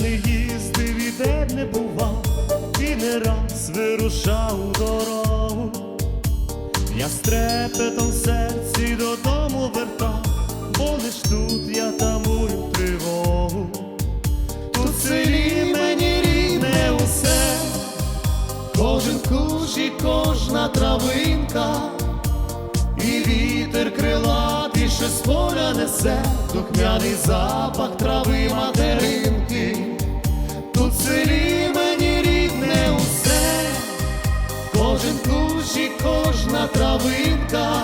Не їздив і де не бував, і не раз вирушав у дорогу. Я з трепетом серці додому вертав, бо лиш тут я тамую тривогу. Тут в селі мені рідне усе, кожен куш і кожна травинка, з поля несе, духмяний запах трави материнки. Тут в селі мені рідне усе, кожен кущ і кожна травинка,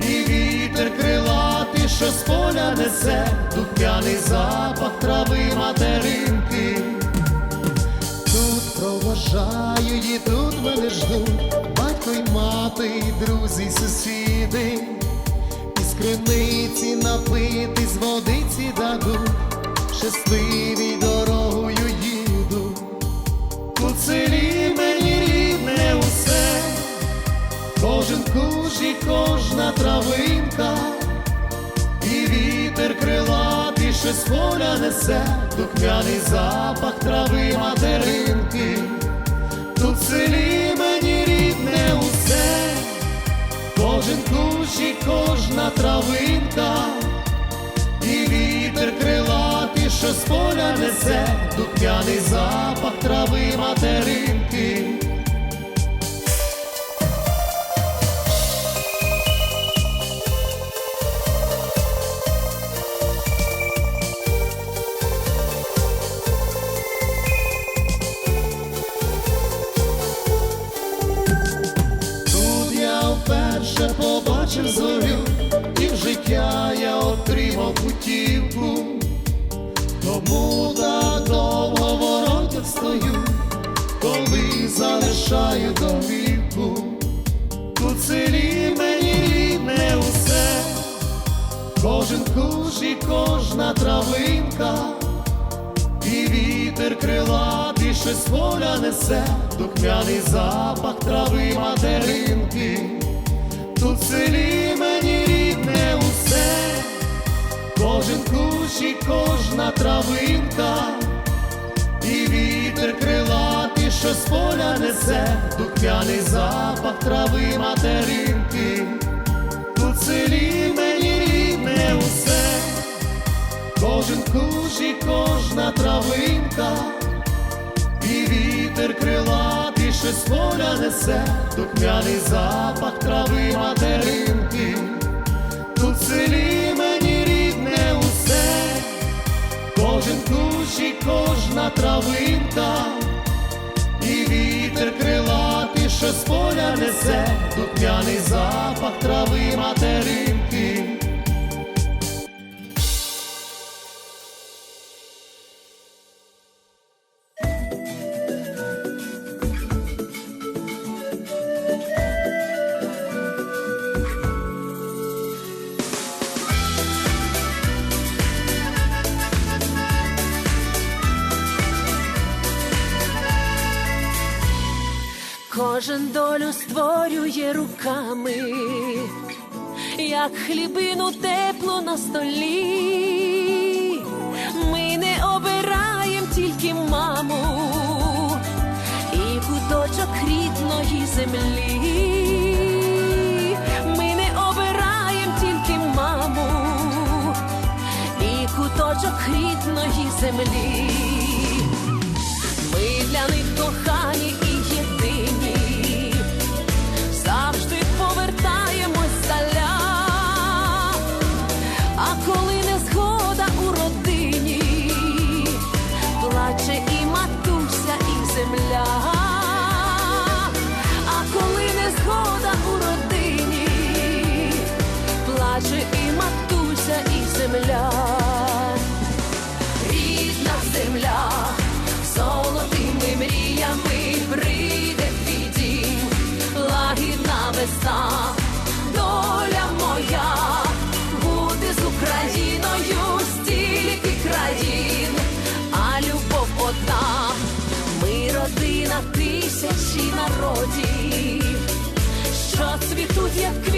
і вітер крилатий, що з поля несе, духмяний запах трави материнки. Тут проважають і тут мене ждуть батько й мати, друзі, сусіди, із криниці напитись водиці дадуть, щасливі дорогою їду. Тут селі мені рідне усе, кожен куш і кожна травинка, і вітер крилатий, що з поля несе, духмяний запах трави материнки. Тут селі кожен кущ кожна травинка, і вітер крилатий, що з поля несе, духняний запах трави материнки. Залишаю домівку. Тут селі мені рідне усе, кожен куш і кожна травинка, і вітер крилатий, що з поля несе, духмяний запах трави материнки. Тут селі мені рідне усе, кожен кущ і кожна травинка, з поля несе, духмяний запах трави материнки. Тут селі мені рідне усе, кожен кущ і кожна травинка, і вітер крилатий, що з поля несе, духмяний запах трави материнки. Тут селі мені рідне усе, кожен кущ і кожна травинка, що з поля несе, духмяний запах трави материнки. Кожен долю створює руками, як хлібину теплу на столі. Ми не обираєм тільки маму і куточок рідної землі. Ми не обираєм тільки маму і куточок рідної землі. Тисячі народів, що цвітуть, як.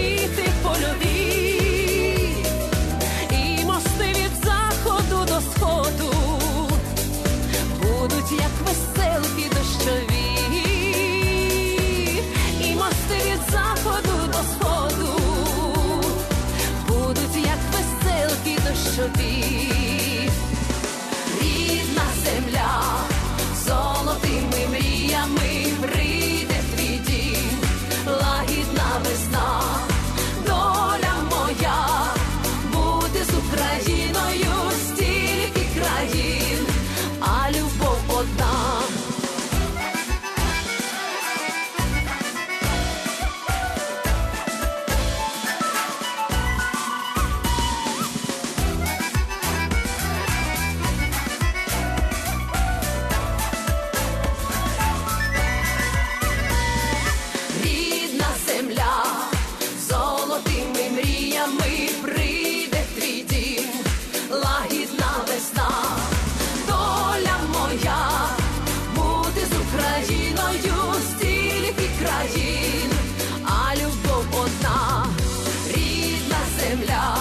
земля.